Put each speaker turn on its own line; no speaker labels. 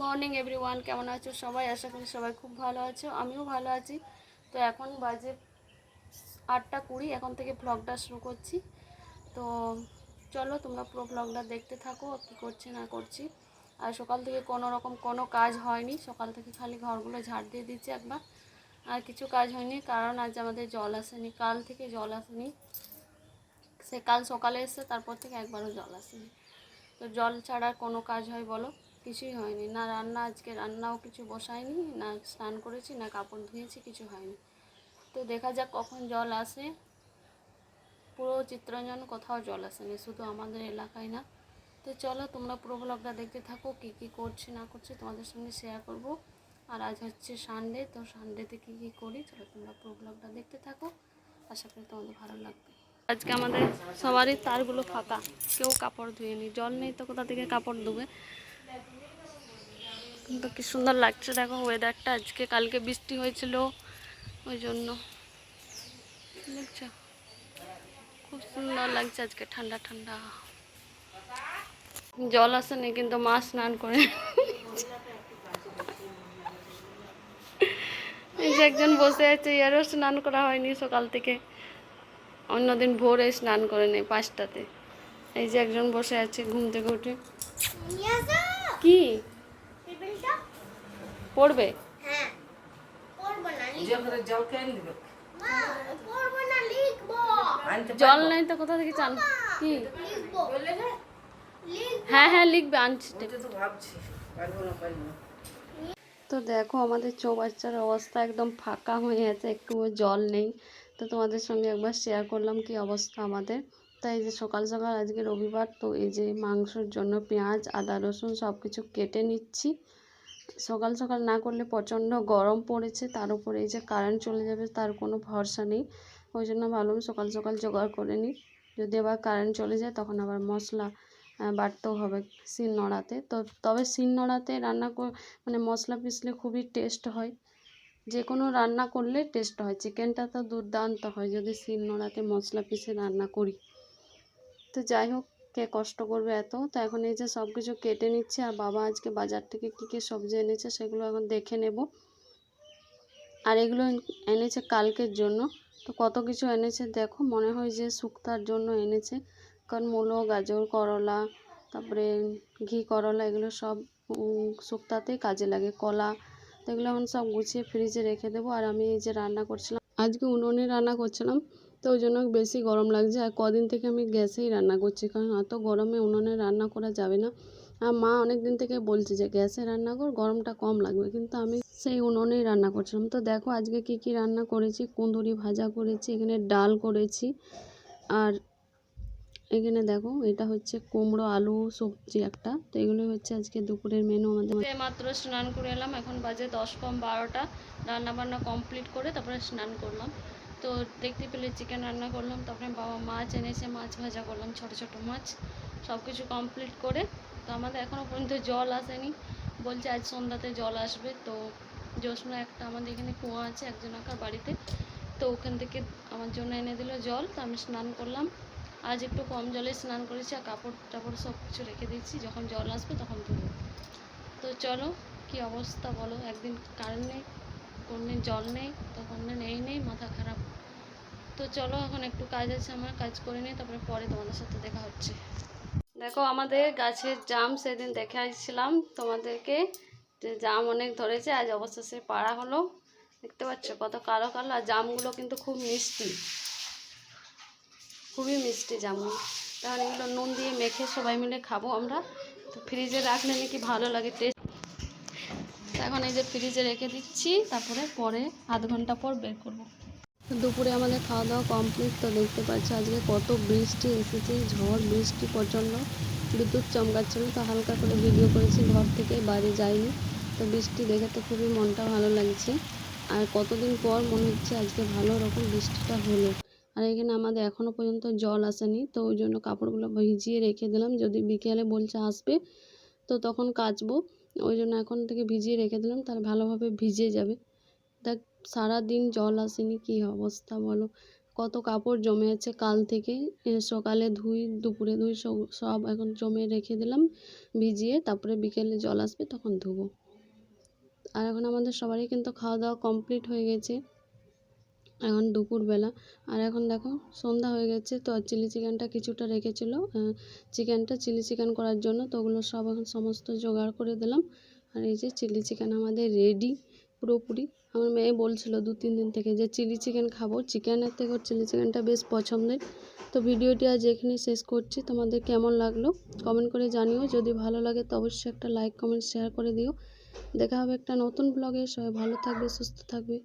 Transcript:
Morning everyone, কেমন আছো সবাই? আশা করি সবাই খুব ভালো আছো, আমিও ভালো আছি। তো এখন বাজে আটটা কুড়ি, এখন থেকে ব্লগটা শুরু করছি। তো চলো তোমরা পুরো ব্লগটা দেখতে থাকো, কী করছি না করছি। আর সকাল থেকে কোনো রকম কোনো কাজ হয়নি, সকাল থেকে খালি ঘরগুলো ঝাড় দিয়ে দিচ্ছি একবার। আর কিছু কাজ হয়নি, কারণ আজ আমাদের জল আসেনি, কাল থেকে জল আসেনি। সে কাল সকালে এসে তারপর থেকে একবারও জল আসেনি। তো জল ছাড়া কোনো কাজ হয় বলো? কিছুই হয়নি। না রান্না, আজকে রান্নাও কিছু বসাইনি না স্নান করেছি, না কাপড় ধুয়েছি, কিছু হয়নি। তো দেখা যাক কখন জল আসে। পুরো চিত্তরঞ্জন কোথাও জল আসেনি, শুধু আমাদের এলাকায় না। তো চলো, তোমরা পুরো ব্লগটা দেখতে থাকো, কী কী করছি, না করছি, তোমাদের সঙ্গে শেয়ার করব। আর আজ হচ্ছে সানডে তো সানডেতে কী কী করি, চলো তোমরা পুরো ব্লগটা দেখতে থাকো। আশা করি তোমাদের ভালো লাগবে। আজকে আমাদের সবারই তারগুলো ফাঁকা, কেউ কাপড় ধুয়েনি, জল নেই তো কোথা থেকে কাপড় ধুবে? কিন্তু কি সুন্দর লাগছে দেখো ওয়েদারটা আজকে কালকে বৃষ্টি হয়েছিল, ওই জন্য। দেখছ? খুব সুন্দর লাগছে আজকে, ঠান্ডা ঠান্ডা। জল আসেনি, কিন্তু মা স্নান করে। এই যে একজন বসে আছে ইয়ারও স্নান করা হয়নি সকাল থেকে। অন্যদিন ভোরে স্নান করে নেই, পাঁচটাতে। এই যে একজন বসে আছে ঘুম থেকে উঠে। কি? পড়বে?
হ্যাঁ।
জল কেন দিবে
মা পড়ব না লিখব।
আনতে
জল নেই তো কোথা থেকে চান? কি? হ্যাঁ হ্যাঁ লিখবে আনছি।
তো ভাবছি পারব না পারব না।
তো দেখো আমাদের চৌবাচ্চার অবস্থা একদম ফাঁকা হয়ে আছে একটুও জল নেই। তো তোমাদের সঙ্গে একবার শেয়ার করলাম কি অবস্থা আমাদের। তাই যে সকাল সকাল আজকে রবিবার, তো এই যে মাংসর জন্য পেঁয়াজ, আদা, রসুন সব কিছু কেটে নিচ্ছি। সকাল সকাল না করলে প্রচণ্ড গরম পড়েছে, তার উপরে এই যে কারেন্ট চলে যাবে তার কোনো ভরসা নেই। ওই জন্য ভাবলাম সকাল সকাল জোগাড় করে নিই। যদি আবার কারেন্ট চলে যায় তখন আবার মশলা বাটতেও হবে শিল নোড়াতে। তো তবে শিল নোড়াতে রান্না মানে মশলা পিষলে খুবই টেস্ট হয়। যে কোনো রান্না করলে টেস্ট হয়। চিকেনটা তো দুর্দান্ত হয় যদি শিল নোড়াতে মশলা পিষে রান্না করি। তো যাই হোক কে কষ্ট করবে এত? তো এখন এই যে সব কিছু কেটে নিচ্ছে, আর বাবা আজকে বাজার থেকে কী কী সবজি এনেছে সেগুলো এখন দেখে নেব। আর এগুলো এনেছে কালকের জন্য। তো কত কিছু এনেছে দেখো, মনে হয় যে শুক্তার জন্য এনেছে। কারণ মূলো, গাজর, করলা, তারপরে ঘি, করলা এগুলো সব শুক্তাতেই কাজে লাগে। কলা, তো এগুলো এখন সব গুছিয়ে ফ্রিজে রেখে দেবো। আর আমি এই যে রান্না করছিলাম, আজকে উনুনে রান্না করছিলাম। তো ওই জন্য বেশি গরম লাগছে। আর কদিন থেকে আমি গ্যাসেই রান্না করছি, কারণ এত গরমে উনুনে রান্না করা যাবে না। আর মা অনেক দিন থেকে বলছে যে, গ্যাসে রান্না কর, গরমটা কম লাগবে। কিন্তু আমি সেই উনুনেই রান্না করছিলাম। তো দেখো আজকে কি কি রান্না করেছি? কুঁদুরি ভাজা করেছি, এখানে ডাল করেছি। আর এখানে দেখো, এটা হচ্ছে কুমড়ো, আলু, সবজি একটা। তো এগুলো হচ্ছে আজকে দুপুরের মেনু আমাদের। মাত্র স্নান করে এলাম। এখন বাজে দশ কম বারোটা। রান্না বান্না কমপ্লিট করে তারপরে স্নান করলাম। তো দেখতে পেলে চিকেন রান্না করলাম, তারপরে বাবা মাছ এনেছে, মাছ ভাজা করলাম, ছোট ছোট মাছ সব কিছু কমপ্লিট করে। তো আমাদের এখনও পর্যন্ত জল আসেনি। বলছে আজ সন্ধ্যাতে জল আসবে, তো জ্যোৎস্না একটা আমাদের এখানে কুয়া আছে, একজন একজনাকার বাড়িতে। তো ওখান থেকে আমার জন্য এনে দিল জল, তো আমি স্নান করলাম। আজ একটু কম জলে স্নান করেছি আর কাপড় টাপড় সব কিছু রেখে দিচ্ছি যখন জল আসবে তখন ধুবো। তো চলো, কি অবস্থা বলো? একদিন কারেন্ট নেই। কোনদিন জল নেই তো কোনদিন এই নেই, মাথা খারাপ। তো চলো এখন একটু কাজ আছে আমার, কাজ করে নিই তারপরে পরে তোমাদের সাথে দেখা হচ্ছে। দেখো আমাদের গাছের জাম সেদিন দেখে আসছিলাম তোমাদেরকে, যে জাম অনেক ধরেছে, আজ অবশেষে পাড়া হলো। দেখতে পাচ্ছ কত কালো কালো, আর জামগুলো কিন্তু খুব মিষ্টি। খুবই মিষ্টি জামুন তখন এগুলো নুন দিয়ে মেখে সবাই মিলে খাব আমরা। তো ফ্রিজে রাখলে নাকি ভালো লাগে, টেস্ট এখন এই যে ফ্রিজে রেখে দিচ্ছি, তারপরে পরে আধ ঘণ্টা পর বের করব। দুপুরে আমাদের খাওয়া দাওয়া কমপ্লিট তো দেখতে পাচ্ছি আজকে কত বৃষ্টি এসেছে, ঝড়, বৃষ্টি প্রচণ্ড। বিদ্যুৎ চমকাচ্ছিল, তো হালকা করে ভিডিও করেছি, ঘর থেকে বাইরে যাইনি। তো বৃষ্টি দেখে তো খুবই মনটা ভালো লাগছে। আর কতদিন পর মনে হচ্ছে আজকে ভালো রকম বৃষ্টিটা হলো। আর এখানে আমাদের এখনও পর্যন্ত জল আসেনি, তো ওই জন্য কাপড়গুলো ভিজিয়ে রেখে দিলাম। যদি বিকেলে বলছে আসবে, তো তখন কাচবো। ওই জন্য এখন থেকে ভিজিয়ে রেখে দিলাম, তাহলে ভালোভাবে ভিজে যাবে। দেখ, সারাদিন জল আসেনি, কী অবস্থা বলো? কত কাপড় জমে আছে কাল থেকে সকালে ধুই, দুপুরে ধুই, সব এখন জমে রেখে দিলাম, ভিজিয়ে তারপরে বিকেলে জল আসবে তখন ধুবো। আর এখন আমাদের সবারই কিন্তু খাওয়া দাওয়া কমপ্লিট হয়ে গেছে। এখন দুপুরবেলা। আর এখন দেখো, সন্ধ্যা হয়ে গেছে, তো চিলি চিকেনটা কিছুটা রেখেছিল। চিকেনটা চিলি চিকেন করার জন্য, তো ওগুলো সব এখন সমস্ত জোগাড় করে দিলাম। আর এই যে চিলি চিকেন আমাদের রেডি পুরোপুরি। আমার মেয়ে বলছিল দু, তিন দিন থেকে যে চিলি চিকেন খাব। চিকেনের থেকে চিলি চিকেনটা বেশ পছন্দের। তো ভিডিওটি আজ এখানেই শেষ করছি। তোমাদের কেমন লাগল কমেন্ট করে জানিও। যদি ভালো লাগে তো অবশ্যই একটা লাইক কমেন্ট শেয়ার করে দিও। দেখা হবে একটা নতুন ব্লগে সবাই ভালো থাকবে, সুস্থ থাকবে।